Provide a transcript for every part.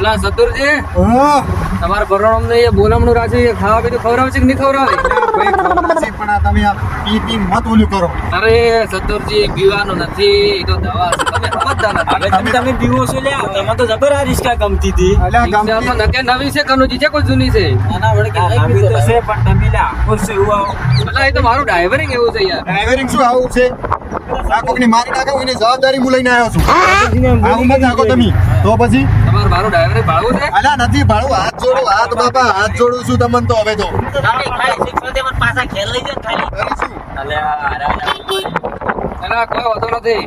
અલા સતુરજી. તમારે ભરણમ ને એ બોલમણું એ ખાવા પીતું ખવડાવે છે કે નહીં ખવડાવે? પણ આ તમે આ પી પી મત ઓલું કરો. અરે સતુરજી પીવાનું નથી. એ તો દવા છે. તમે સમજતા નથી તમે તમે પીવો છો લે તમે તો જબર આ રિસ્કા ગમતી હતી? અલ્યા રિક્ષામાં નકે નવી છે કનુજી? છે કોઈ જૂની છે? નાના વડે કે નવી તો છે પણ તમે લે આખો છે એવું આવો. અલા એ તો મારું ડ્રાઈવરિંગ એવું છે યાર. ડ્રાઈવરિંગ શું આવું છે? આ કોકની મારી નાખે એની જવાબદારી હું લઈને આવ્યો છું. આવું મત નાખો તમે. તો પછી? મારું ડ્રાઈવરિંગ ભાડું છે? અલા નથી ભાડું. હાથ જોડું હાથ બાપા હાથ જોડું છું તમને તો હવે તો. અલા કોઈ વાંધો નથી.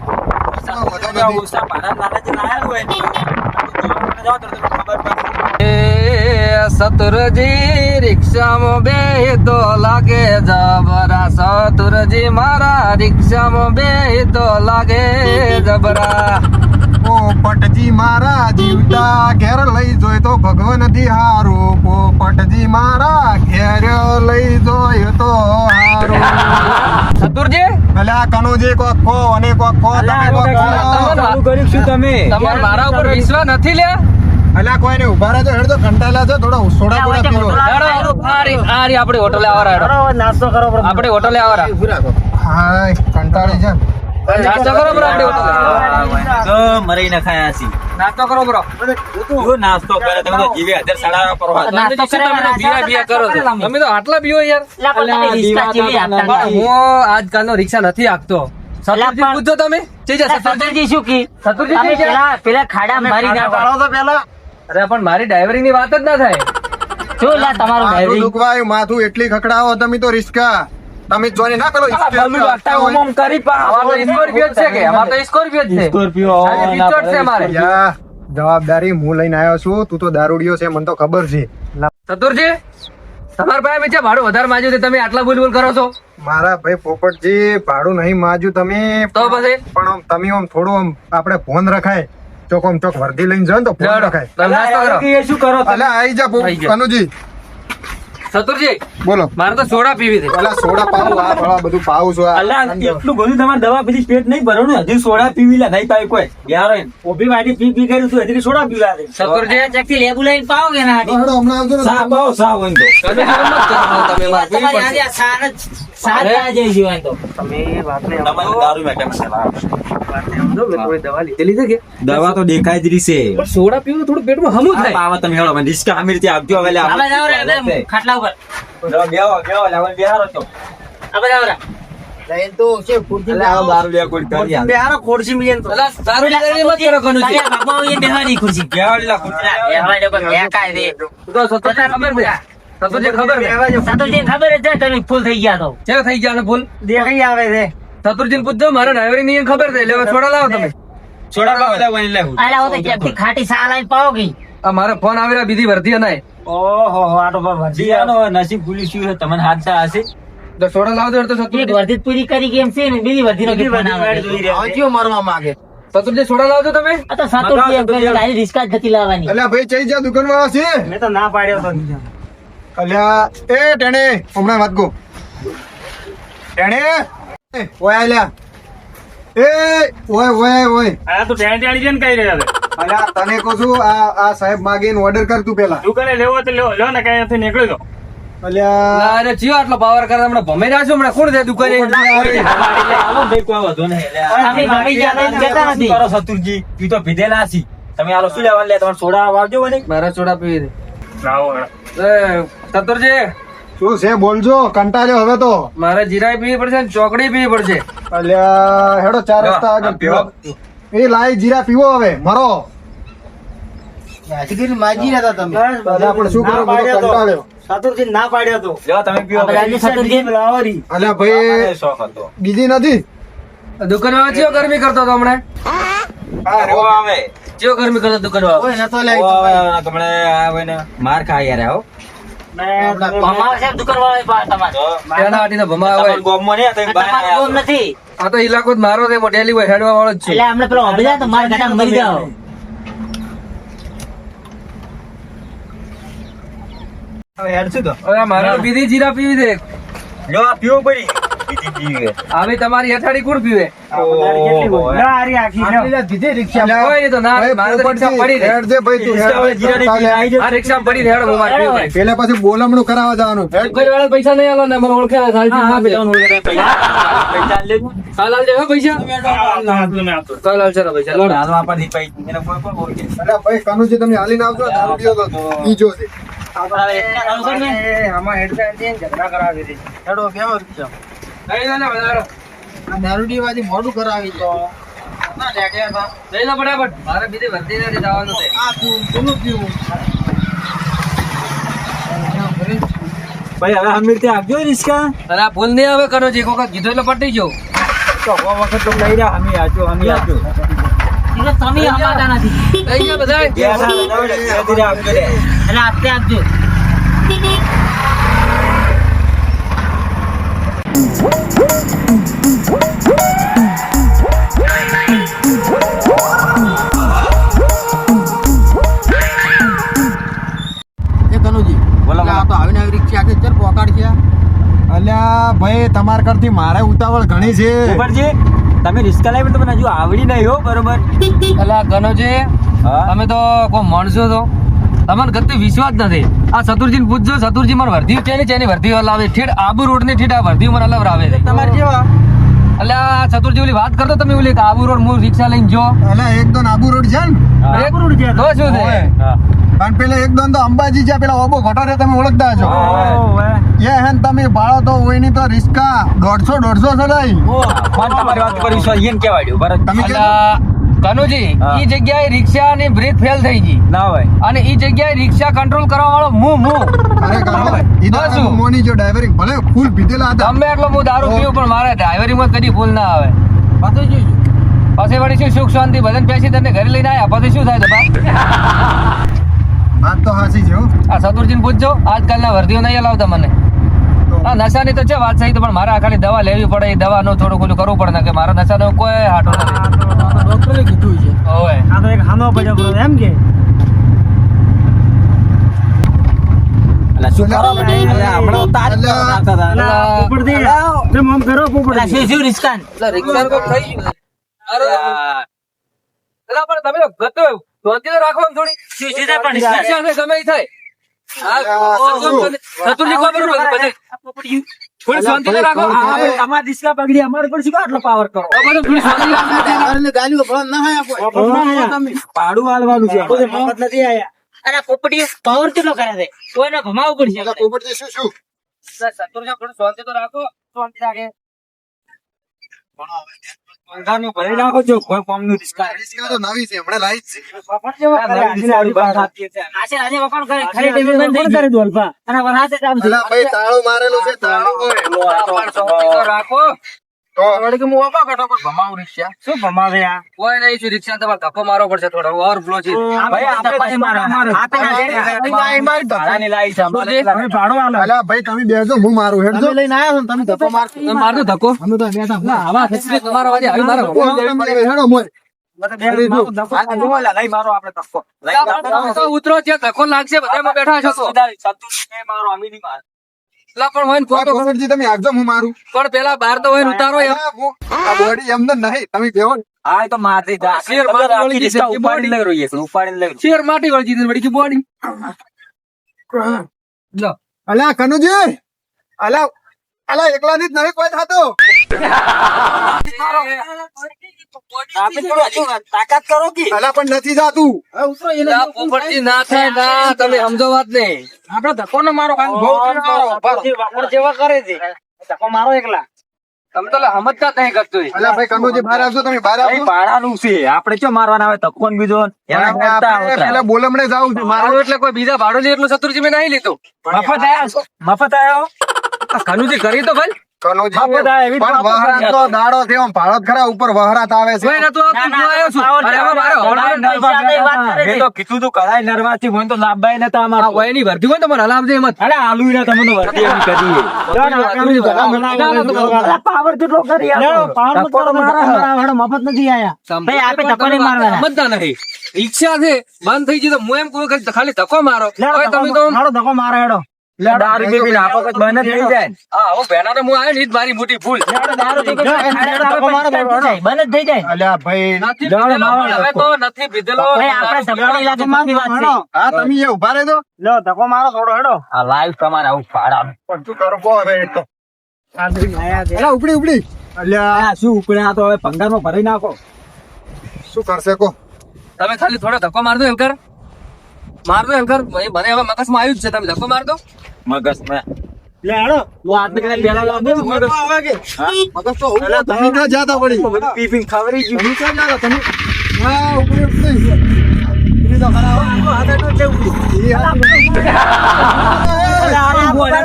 સતુરજી રિક્ષામાં બે તો લાગે જબરા. સતુરજી મારા રિક્ષામાં બે તો લાગે જબરા. પોપટજી મારા જીવતા ઘેર લઈ જોય તો ભગવાનથી હારું પોપટજી મારા ઘેર લઈ જોય તો હારું. સતુરજી? અલ્યા કનુજી કોક ખો અને કોક ખો તમે કોક ખો. ચાલુ કર્યું છું તમે? તમાર મારા ઉપર વિશ્વાસ નથી લે અલ્યા કોઈને ઊભા રહેજો હેડ તો કંટાળ્યા છે થોડા સોડા બોડા પીવો. આરી આરી આપણે હોટલે આવરા હેડો. આપણે હોટલે આવરા હાય કંટાળી છે નાસ્તો કરો બરો તો મરી ન છી નાસ્તો કરો બરો. શું નાસ્તો કરે? તમે તો જીવે હજાર સાડા પર વાત. નાસ્તો તમે બિયા બિયા કરો તમે તો આટલા બીઓ યાર. હું આજકાલનો રિક્ષા નથી આપતો. સતુરજી પૂછજો તમે. જા સતુરજી. સતુરજી જઈ જા. અરે પણ મારી ડ્રાઈવરી ની વાત જ ના થાય. માથું દુખવાયું માથું એટલી ખકડાવો તમે તો રિસ્કા તમે જોઈને ના પેલો અમાર તો સ્કોર્પિયો છે કે? અમાર તો સ્કોર્પિયો છે. સ્કોર્પિયો છે મારે. જવાબદારી હું લઈને આવ્યો છું તું તો દારૂડિયો છે મને તો ખબર છે. ચતુરજી તમારા ભાઈ બીજા ભાડું વધારે માંગ્યું તમે આટલા બોલ બોલ કરો છો? મારા ભાઈ પોપટજી ભાડું નહીં માજ્યું તમે. તો પછી? પણ તમે આમ થોડું આમ આપણે ફોન રખાય. ચોક આમ ચોક વર્ધી લઈને જાઓ ને તો ફોન રખાય. શું કરો તમે? આવી જા. કનુજી. સતુરજી બોલો. મારે તો સોડા પીવી છે. અલા સોડા પાવું આ ફળા બધું પાવું છું આ. અલ્યા એટલું બધું તમારે દવા પીધી પેટ નહીં ભરવાનું હજી સોડા પીવી લા નહીં પાવી કોઈ. યાર ઓભી વાડી પી પી કર્યું તું હજી સોડા પીવા દે. સતુરજી હેડો, હમણાં આવજો ને. સા પાઓ સા હોય તો તમે તમે મારે પીવી પડશે. તમારે દારૂ મેં કેમ છે? દવા લીધેલી છે કે? દવા તો દેખાય જ રહી છે. સોડા પીવું થોડું પેટમાં હમું થાય. પાવા તમે હેળો મને રિસ્કા આમી રીતે આવજો હવે ખાટલા ઉપર બેહો બેહો લાવલ બેહારો તો આપણે આવરા? જઈને તો છે ખુરશી અલ્યા દારૂ લે કોઈ કરી બેહારો ખુરશી મિલન તો. અલા, સારું મત કરો કનુજી. તારે બાપા હોય બેહારી ખુરશી. બેહો લા કુતરા બેહવા દે પણ દે તો સતુરજી ખબર છે સતુરજી ખબર છે સાતુજી ખબર છે તમે ફૂલ થઈ ગયા તો. ચેવો થઈ ગયા ને ભૂલ દેખાઈ આવે છે. સતુરજીને પૂછજો મારા ડ્રાઈવરિંગની ખબર છે. એટલે સોડા લાવો તમે. છોડા લાવો. લે આલા હોતે ખાટી સા લાઈન પાવો ગઈ? આ મારે ફોન આવેલા બીજી વર્ધી અનાય ઓહો આ તો ભજીયાનો નસીબ ભૂલી શું છે? તમને હાથ હશે તો સોડા લાવજો તો એક વર્ધી પૂરી કરી કેમ છે ને બીજી વર્ધી નો વર્ધી છે. હજીઓ મારવા માંગે. સતુરજી સોડા લાવજો તમે. આ તો કહે યાર. તારી રિસ્કા જતી લાવવાની. અલ્યા ભાઈ ચઈ જા દુકાન વાળા છે? મે તો ના પાડ્યો તો. અલ્યા એ ટેણે હમણાં વાત કહું ટેણે? ઓય આલ્યા. એ ઓય ઓય ઓય. આ તો ટેણ ટેણી જન કઈ રહ્યા છે અલ્યા તને કહું છું આ આ સાહેબ માગીને ઓર્ડર કર તું પેલા. દુકાને લેવો તો લ્યો લ્યો ને કઈ નીકળી દો અલ્યા. અરે ચિયો આટલો પાવર કરે હમણાં ભમે રાખ્યો હમણાં કોણ છે દુકાને તમે મળી ગયા તો કરો સતુરજી? ઈ તો પીધેલા છી. તમે આલો શું લેવા લે? તમારે સોડા વાવજો મને? મારા સોડા પીવી લાવો છે સતુરજી. શું છે બોલજો કંટાળ્યો હવે તો. મારે જીરાય પીવી પડશે ને ચોકડી પીવી પડશે. અલ્યા હેડો ચાર રસ્તા આગળ પીવો. એ લાઈ જીરા પીવો હવે મરો. માજી રહ્યા તમે. અલ્યા શું કરો કંટાળ્યો. સતુરજી ના પાડ્યો તો. લ્યો તમે પીવો સતુરજી લાવરી અલ્યા ભાઈ શોખ હતો. બીજી નથી? દુકાનમાં ચિયો ગરમી કરતો હતો હમણાં? આવે ચિયો ગરમી કરતો દુકાનમાં આવે ને માર ખા યાર આવો આ તો ઇલાકો મારો છે એમાં ડેલી વાળો જ એટલે છું પેલો અભિજા તો માર ઘાટા મરી જાઓ. હેડ શું તો. હવે બીજી જીરા પીવી દે જો આ પીવો પડી. બીજી તમારી હેઠાડી કોણ પીવે? ના, આરી આખી લ્યો. કોઈ નહીં તો ના ભાઈ, મારે તો રિક્ષા પોપટજી, પડી રહે. હેડ દે ભાઈ તું, રિક્ષા હેડ. હવે જીરાની પીવી આવી જશે. આ રિક્ષા પડી રહે, હેડો, હું મારે પીવું. ભાઈ. પેલા પછી બોલમણું કરાવવા જવાનું. કોઈ વાળા પૈસા નહીં આલો ને ઓળખે. પૈસા લો. હાલવા આવજો તો લઈ લો. મોડું કરાવી તો. લઈ લો ફટાફટ. મારે બીજી વર્ધી નથી જવાનું છે. આ તું કોનું પીવું. ભાઈ હવે અમીર ત્યાં આપજો રિસ્કા? આ ભૂલ નહીં આવે કરો જે કોક કીધો એટલે પટી જો તો વખત તો લઈ રહ્યા અમી આજો અમી આજો તમે અમાતા નથી લઈ ગયા બધા ધીરે ધીરે આપજો. એટલે આસ્તે આપજો એ કનુજી બોલો, એટલે આ તો આવીને આવી રિક્ષા આખી ચર પોકાડ છે અલ્યા ભાઈ તમાર કરતી મારે ઉતાવળ ઘણી છે. ઉપરજી તમે રિસ્કા લાવી તમને હજુ આવડી નહીં હો બરોબર? અલા ગનોજી હા? તમે તો કોઈ માણસો તો તમને ગતિ વિશ્વાસ નથી. આ સતુરજી પૂછજો સતુરજી મને વર્ધી છે ને છે એની વર્ધી લાવે ઠેઠ આબુ રોડની ઠેઠ આ વર્ધી મને અલગ આવે તમારે જેવા? એટલે આ ચતુરજી ઓલી વાત કરતો તમે ઓલી આબુ રોડ હું રિક્ષા લઈને જો. એટલે એક દોન આબુ રોડ છે ને? એક તો શું છે? પણ પેલા એક દોન તો અંબાજી છે પેલા ઓબો ઘટાડે તમે ઓળખતા છો. એ હેન તમે ભાડો તો હોયની તો રિસ્કા દોઢસો દોઢસો છે નહીં તમારી વાત કરી છો ઈયન કેવાડ્યું બરાબર તમે કનુજી. ઈ જગ્યાએ રિક્ષા ની બ્રેક ફેલ થઈ ગઈ. ના હોય. અને ઈ જગ્યાએ રિક્ષા કંટ્રોલ કરવા વાળો મુ મુ. અરે ખરેખર ઈ તો શું? મોની જો ડ્રાઈવરિંગ ભલે ફૂલ પીધેલા હતા. તમે એટલો હું દારૂ પીવું પણ મારે ડ્રાઈવરીમાં કદી ભૂલ ના આવે. પાછો જોઈશું પછી વળી શું સુખ શાંતિ ભજન પેસી તને ઘરે લઈને આયા? પછી શું થાય દબા વાત તો હાસી છે આ સતુરજીને પૂછજો આજકાલના વર્દીઓ નહીં લાવતા મને. આ નશાની તો છે વાત સહી પણ મારે આ ખાલી દવા લેવી પડે એ દવાનું થોડું ઓલું કરવું પડે કે મારા નશાનો કોઈ હાટો નથી. ડોક્ટરે કીધું છે. ઓય. આ તો એક હાનો પડ્યો બરો એમ કે? શું કરો હતા. કરો રિસ્કાન? એટલે થઈ અરે, પણ તમે ગતો શાંતિ રાખો થોડી. શું પણ રિસ્કાન? ઈ થાય. પડે બધે. થોડી શાંતિ તો રાખો. આ ભાઈ, અમારી દિશકા પકડી અમારે પર શું આટલો પાવર કરો? આ બધું થોડી શાંતિ રાખો. એટલે ગાલીઓ ભળો ના હોય આપો પાડું હાલવાનું છે. નથી આયા. અરે પોપટી પાવર કેટલો કરે છે? એને ભમાવવું પડશે અલા, પોપટજી શું શું? સતુરજી થોડી શાંતિ તો રાખો. શાંતિ રાખે. અંધારનું ભરી નાખો છો કોઈ કોમનું રિસ્કા રિસ્કા તો નવી છે હમણાં લાવી જ છે. આજે આજે વખાણ કરે ખરી ટીવી બંધ થઈ ગઈ. અને વરસાદ જ આમ ભાઈ તાળું મારેલું છે તાળું હોય. તો ભમાવું રિક્ષા? શું ભમાવે આ? કોઈ નહીં શું રિક્ષા તમારે ધક્કો મારવો પડશે થોડો. ઓવરફ્લો છે. ભાઈ આપણે ભાડાની લાવી છે તમે ભાડું આલો. અલા ભાઈ તમે બેસો હું મારું હેડજો લઈને આવ્યા છો તમે ધક્કો માર તમે ધક્કો? અમે તો બેઠા ના, આવા ખેંચીને તમારો વાજે આવી મારો. હેડો મોય. મારો આપણે તક્કો તમે તો ઉતરો ત્યાં ધક્કો લાગશે બધા બેઠા છો તો. મારો અમી નહીં માર લા પણ હોય તમે આગજો હું મારું. પણ પેલા બાર તો હોય ઉતારો અલા, આ બોડી એમને નહીં. તમે બેહો ને. તો મારતી જા. શેર મારી આખી વળી રિસ્કા જશે, ઉપાડીને લઈ છે, શેર માટી વળી જીતી બોડી લો અલા કનુજી! અલા અલા એકલા ની જ નહીં કોઈ થતો. તાકાત કરો કે અલા પણ નથી જાતું. પોપટજી ના થાય ના તમે સમજો વાત નહીં. આપડે ધક્કો ને મારો કાન બહુ જે વાપર જેવા કરે છે. ધક્કો મારો એકલા. તમે તો સમજતા નહીં કરતું અલા ભાઈ કનુજી બહાર આવજો તમે બહાર ભાઈ આવજો ભાડાનું છે. આપણે ચો મારવાના આવે? ધક્કો ને બીજો. પેલા બોલમણે જાવું છું. મારું મારું એટલે કોઈ બીજા ભાડું લે એટલું શત્રુજી મેં નહીં લીધું. મફત આવ્યો મફત આવ્યો કનુજી કરી તો ભાઈ. મફત નથી આયા. ભાઈ આપે ધક્કો નહીં મારવાના. સમજતા નહીં. રિક્ષા છે બંધ થઈ ગઈ તો હું એમ કહું ખાલી ધક્કો મારો. તમે તો ધક્કો મારો હેડો. દારૂ પી પીને આપો બંધ થઈ જાય. હા હવે પહેલા તો હું આવ્યો ને મારી મોટી ભૂલ. દારૂ પી પીને ખાડા આવે પછી બંધ થઈ જાય. બંધ જ થઈ જાય. અલ્યા ભાઈ નથી દાડો પીધેલો, માવો હવે તો નથી પીધેલો. આપણે સગવડ લાગે મોટી વાત છે. હા તમે અહીંયા ઊભા રહેજો. લો ધક્કો મારો થોડો હેડો. આ લાઈવ તમારે આવું ભાડા પણ શું કરો કહો હવે તો. અલ્યા ઉપડી ઉપડી. અલ્યા. આ શું ઉપડે આ તો હવે ભંગારમાં ભરી નાખો. શું કરશે કો? તમે ખાલી થોડો ધક્કો મારજો એમ કર. માર એમ કર મને હવે મગજમાં આવ્યું જ છે તમે ધક્કો માર દો. મગજમાં લે હું લાવું મગજ મગજ તો અલ્યા તમે ના જાતા પડી બધું પી પીને ગયું. તમે ક્યાં જાતા? તમે હા ઉપડી ઉપડી ઉપડી તો ખરા હો. એ હા. ઊભા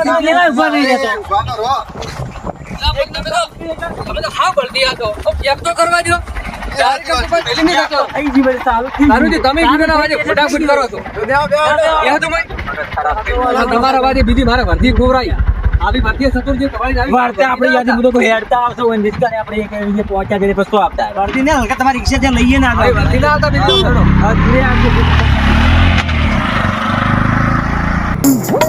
તો રહો. તમે તો તમે તો હાવ બળદી આ તો. એક તો કરવા દો તમારા વાજે બીજી મારે વર્ધી ખોવરાઈ આવી વર્ધી સતુરજી તમારી વાર્તા આપણે યાદ બધું કોઈ હેડતા આવશે હોય ને આપણે એક એવી જગ્યાએ પહોંચ્યા કરીએ પછી આપતા વર્દી ને હલકા તમારી રિક્ષા ત્યાં લઈએ ને વર્ધી ના હતા બીજું ચડો. આ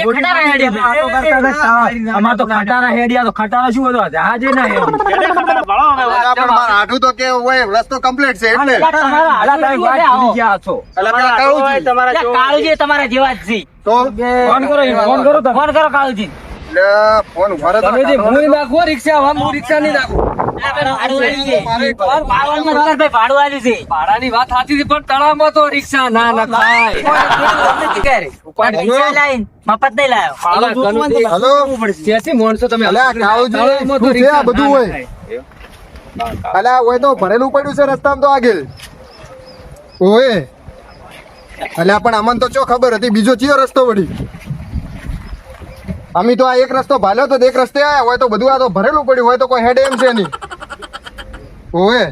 તો કરતા હતા તાવ. અમાર તો ખટારા હેડ્યા તો ખટારા હેડી હતો જહાજે ના હેડી. અલ્યા પણ મારા રોડ તો કે તળાવ છે કમ્પ્લીટ છે અલ્યા તળાવ જ લાગે મની હા છો. અલ્યા પેલા કાળુજી. કાળુજી તમારા જેવા જ ફોન કરો ફોન કરો તમે. ફોન કરો કાળુજી. અલ્યા ફોન ઊભા રહો તમે જે ભૂઈ નાખો રિક્ષા હું રિક્ષા નહીં નાખું. ભાડું આવ્યું છે ભાડાની વાત સાચી પણ તળાવમાં તો રિક્ષા ના નખાય. મફત નહીં લાયો. હલો ત્યાંથી માણસો તમે અલ્યા કાળુજી તળાવમાં તો શું છે રિક્ષા આ બધું હોય? નખાય. હોય તો ભરેલું પડ્યું છે રસ્તામાં તો આગળ. ઓએ અલ્યા પણ અમને તો ચો ખબર હતી? બીજો ચિયો રસ્તો વળી. અમે તો આ એક રસ્તો ભાલ્યો તો એક રસ્તે આયા. હોય તો બધું આ તો ભરેલું પડ્યું હોય તો કોઈ હેડ એમ છે નહીં. ઓએ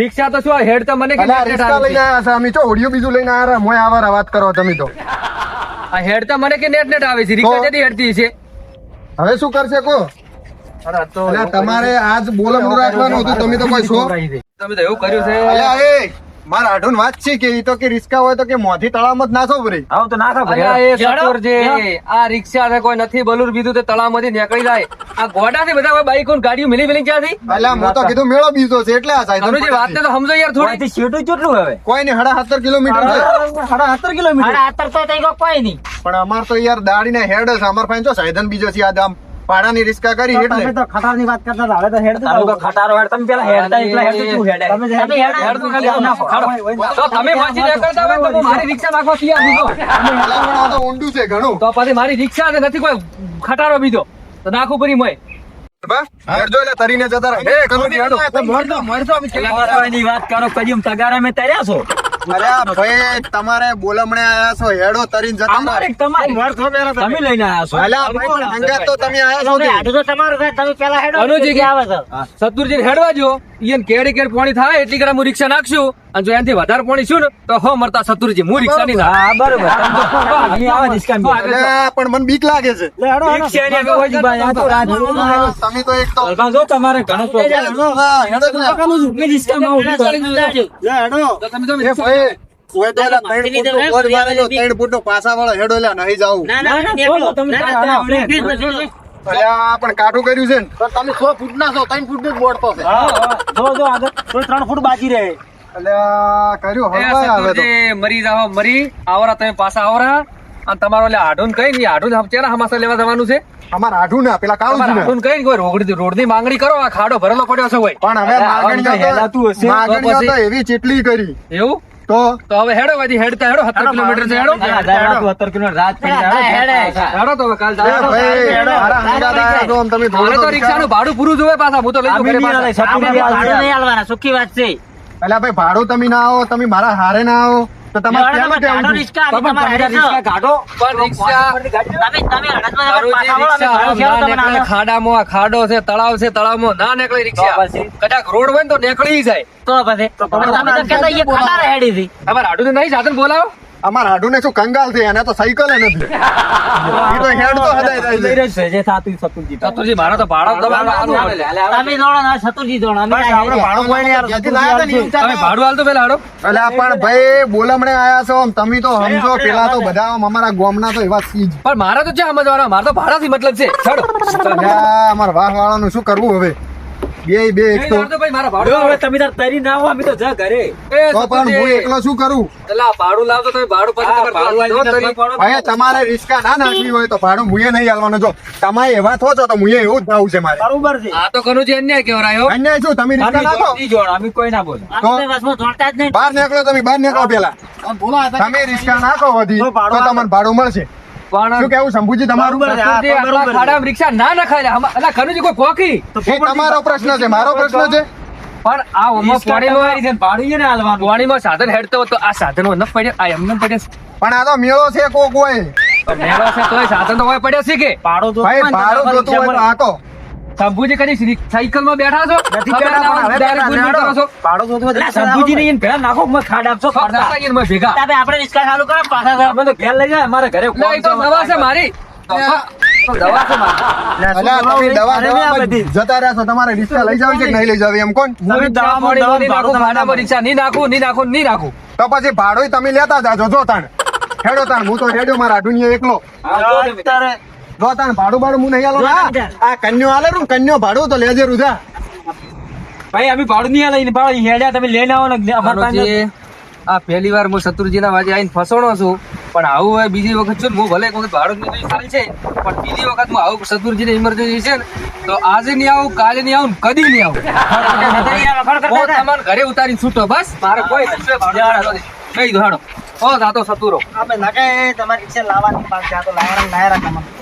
રિક્ષા તો શું હેડ તો મને કે અલ્યા નેટ નેટ રિક્ષા લઈને આયા છે. અમે તો ઓડિયો બીજું લઈને આયા મોય આવારા વાત કરો તમે તો. આ હેડ તો મને કે નેટ નેટ આવે છે? રિક્ષા? જેથી હેડતી છે હવે શું કરશે કો? તમારે આજ બોલમ રાખવાનું હતું તમે તો કોઈ છો? તમે તો એવું કર્યું છે. અલ્યા એ મારા આઠું વાત છે કે તો કે રિસ્કા હોય તો કે મોથી તળાવમાં જ નાખો ભરી આવું તો ના ભરી એ એ જે આ રિક્ષા ને કોઈ નથી બલુર બીધું તે તળાવમાંથી નીકળી જાય. આ ગોડાથી બધા બાઈક ગાડીઓ મિલી મિલી ક્યાંથી? એટલે હું તો કીધું મેળો બીજો છે એટલે આ સાહેબ સતુરજી, વાત ને તો સમજો યાર થોડી. શેઠું કેટલું હવે? કોઈ ને હડા સત્તર કિલોમીટર હડા સત્તર કિલોમીટર? હડા સત્તર તો કોઈ નહીં. પણ અમાર તો યાર દાડીને હેડ છે અમાર પાસે જો સાધન બીજો છે આ આમ. પાડાની રિસ્કા કરી એટલે તો ખટારની વાત કરતા હવે તો હેડ તો ખટારો હેડ તમે પેલા હેડતા એટલે હેડ શું હેડ. તમે હેડ હેડ તો ખાલી નાખો. તો તમે પાછી નીકળતા હોય તો મારી રિક્ષા નાખવા તૈયાર દીધો આ તો ઊંડું છે ઘણું. તો પછી મારી રિક્ષા ને નથી કોઈ ખટારો બીજો. તો નાખું પરી મોય. તરીને જતા રહે. એ કનુજી વાત કરો કદી તગારા મેં તર્યા છો? અલ્યા ભાઈ તમારે બોલમણે આયા છો હેડો તરીને જતા અમારે રહે. પહેલા તમે લઈને આયા છો. અલા ભાઈ અંગાત તો તમે આયા છો? આટલું તો તમારું છે, તમે પેલા હેડો અનુજી કે આવે છે? સતુરજી હેડવા જો ઈયન કેડી કેડ પોણી થાય એટલી કડા હું રિક્ષા નાખશું. અને જો એનાથી વધારે પોણી છું ને તો હો મરતા સતુરજી હું રિક્ષા નહીં નાખ. હા બરોબર. પણ મને બીક લાગે છે. તમે તો એક તો જો તમારે ઘણો ને. પાછા વાળો હેડો નહીં જાવું ના ના ના બોલો, તમે ના, ના, આવડે. ના, ના, ના, અલ્યા પણ કાઠું કર્યું છે ને. તમે સો ફૂટ ના છો ત્રણ ફૂટ જ બોર્ડ તો છે હા, હા. જો જો આગળ તો ત્રણ ફૂટ બાકી રહે. અલ્યા કર્યું એ આવે તો. મરી જાઓ મરી આવરા તમે પાછા આવરા. અને તમારો એટલે આઢું કઈ નહીં આઢું ચેના હમાસા લેવા જવાનું છે? અમારે આઢું ના પેલા કાળું આઢું કઈ કોઈ રોડની માંગણી કરો આ ખાડો ભરેલો પડ્યો છે પણ હવે હેલાતું હશે. એવી ચેટલી કરી. એવું? તો તો હવે હેડો વાજી હેડતા હેડો સત્તર કિલોમીટર છે હેડો. અરે, હજાર આઠ સત્તર કિલોમીટર રાત થઈ જાય. હેડો. તો હવે કાલ એ ભાઈ આયા છો, તમે થોડું તો તો રિક્ષાનું ભાડું પૂરું જોવે પાછા હું તો લઈ જઉં ઘરે પાછા. ભાડું નહીં આલવાના સુખી વાત છે? એટલે ભાઈ ભાડું તમે ના આવો તમે મારા હારે ના આવો. તો તમારે ત્યાં આવતું? રિક્ષા, અમે તમારે હેડે. રિક્ષા કાઢો. પણ રિક્ષા તમે તમે આનો. ખાડામાં ખાડો છે તળાવ છે તળાવમાં ના નીકળે રિક્ષા. કદાચ રોડ હોય ને તો નીકળી જાય. તો પછી? તો તમે તો કહેતા એ ખાડા હેડી હતી. અમાર આડું તો નહીં સાધન બોલાવો. અમારા હાડું ને શું કંગાલ છે? એને તો સાયકલ નથી. એ તો હેડ તો હદાય જાય છે. જે થાતું એ સતુરજી. ચતુરજી મારા તો ભાડો દબાણ આપવાનું તમે દોડો. ના સતુરજી દોડો. અમે આપણે ભાડું કોઈ નહીં યાર, જતી લાયા હતા તમે ભાડું હાલ તો પેલા હાડો? એટલે પણ ભાઈ બોલમણે આયા છો તમે તો સમજો પેલા તો બધા અમારા ગોમના તો એવા સીજ પણ મારા તો છે સમજવાના? મારા તો ભાડાથી મતલબ છે. છડ અમાર અમારા વાહ વાળાનું શું કરવું હવે? બે બે એક તો. હવે તમે તાર તરી ના હો અમે તો જા ઘરે. એ તો પણ હું એકલો શું કરું? એલા ભાડું લાવતો તમે ભાડું પછી તમારે. ભાઈ તમારે રિસ્કા ના નાખવી હોય તો ભાડું મુએ નહીં હાલવાનું. જો તમે એવા થો છો તો મુએ એવું જ થવું છે મારે. બરોબર છે. આ તો કરું છે અન્યાય કેવરાયો અન્યાય શું? તમે રિસ્કા નાખો જોડી અમે કોઈ ના બોલ. બહાર નીકળો તમે બહાર નીકળો પેલા. તમે રિસ્કા નાખો વધી તો તો તમને ભાડું મળશે. પણ શું કેવું? શંભુજી તમારું. ખાડામાં રિક્ષા ના નખાય અલા કનુજી કોઈ કોકી? એ તમારો પ્રશ્ન છે મારો પ્રશ્ન છે. પણ આ ઓમો પાણીમાં તમારી છે ને ભાડું એને હાલવાનું. પાણીમાં સાધન હેડતો હોય તો આ સાધનો ન પડે. આ એમને પડે. પણ આ તો મેળો છે કોક હોય. પણ મેળો છે તોય સાધન તો હોય પડે છે કે? ભાડું તો ભાઈ ભાડું જોતું હોય તો શંભુજી બેઠા છો? નથી બેઠા, કરો છો. શંભુજી નહીં ભેળા નાખો મને ખાડ આપશો ભેગા. આપણે રિક્ષા ચાલુ કરો પાછા અમે તો ઘેર લઈ જાય અમારે ઘરે દવા છે મારી. તમારે રિક્ષા લઈ જાવ કે નહીં લઈ જાવ? એમ કોણ. રિક્ષા નહીં નાખું નહીં નાખું નહીં નાખું તો પછી ભાડું તમે લેતા જાજો જો તાણ. હેડો તાણ હું તો રેડિયો મારા દુનિયા એકલો. જો તાણ ભાડું ભાડું હું નહીં આલો ના. આ કન્યો આલે રૂ કન્યો ભાડું તો લેજે રૂધા ભાઈ અમે ભાડું નહીં લઈને ભાડું હેડ્યા તમે લઈને આવો ને અમાર પાસે આ પહેલી વાર હું શત્રુજીના વાજે આવીને ફસણો છું પણ આવું હોય બીજી વખત છું ને, હું ભલે એક વખત ભાડું નહીં ચાલે છે પણ બીજી વખત હું આવું શત્રુજીને ઇમરજન્સી છે ને તો આજે નહીં આવું કાલે નહીં આવું કદી નહીં આવું. તમારે ઘરે ઉતારીને છૂટો બસ. મારે કોઈ કઈ દો હાડો ઓ જાતો સતુરો. આપણે નકાય તમારી રિક્ષા લાવવાની પાસે જાતો લાયરા લાયરા કમાવા.